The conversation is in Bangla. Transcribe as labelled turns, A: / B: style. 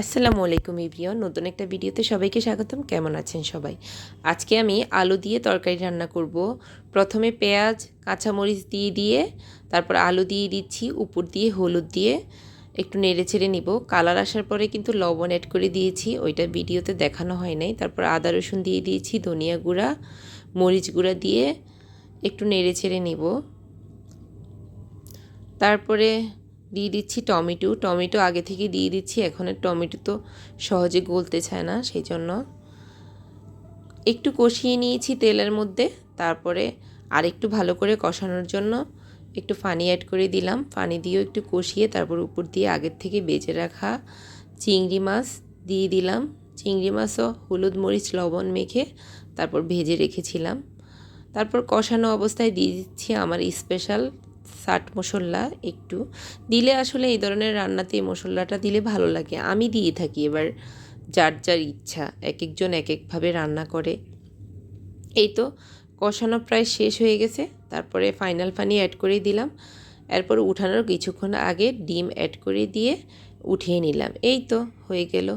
A: আসসালামু আলাইকুম ইব্রিয়ন নতুন একটা ভিডিওতে সবাইকে স্বাগতম। কেমন আছেন সবাই? আজকে আমি আলু দিয়ে তরকারি রান্না করব। প্রথমে পেঁয়াজ, কাঁচামরিচ দিয়ে দিয়ে, তারপর আলু দিয়ে দিচ্ছি, উপর দিয়ে হলুদ দিয়ে। একটু নেড়ে ছেড়ে নিব। কালার আসার পরে কিন্তু লবণ অ্যাড করে দিয়েছি। ওইটা ভিডিওতে দেখানো হয় নাই। তারপর আদা রসুন দিয়ে দিয়েছি, ধনিয়া গুঁড়া, মরিচ গুঁড়া দিয়ে একটু নেড়ে ছেড়ে নিব। তারপরে দিয়ে দিচ্ছি টমেটো। টমেটো আগে থেকে দিয়ে দিচ্ছি, এখন টমেটো তো সহজে গলতে চায় না, সেই জন্য। একটু কষিয়ে নিয়েছি তেলের মধ্যে, তারপরে আর একটু ভালো করে কষানোর জন্য একটু পানি অ্যাড করে দিলাম। পানি দিয়েও একটু কষিয়ে তারপর উপর দিয়ে আগের থেকে বেজে রাখা চিংড়ি মাছ দিয়ে দিলাম। চিংড়ি মাছও হলুদ মরিচ লবণ মেখে তারপর ভেজে রেখেছিলাম। তারপর কষানো অবস্থায় দিয়ে দিচ্ছি আমার স্পেশাল চাট মশলা একটু। দিলে আসলে এই ধরনের রান্নাতে এই মশলাটা দিলে ভালো লাগে। আমি দিয়ে থাকি এবার যার যার ইচ্ছা এক একজন এক একভাবে রান্না করে। এই তো কষানো প্রায় শেষ হয়ে গেছে। তারপরে ফাইনাল পানি অ্যাড করে দিলাম। এরপর উঠানোর কিছুক্ষণ আগে ডিম অ্যাড করে দিয়ে উঠিয়ে নিলাম। এই তো হয়ে গেল।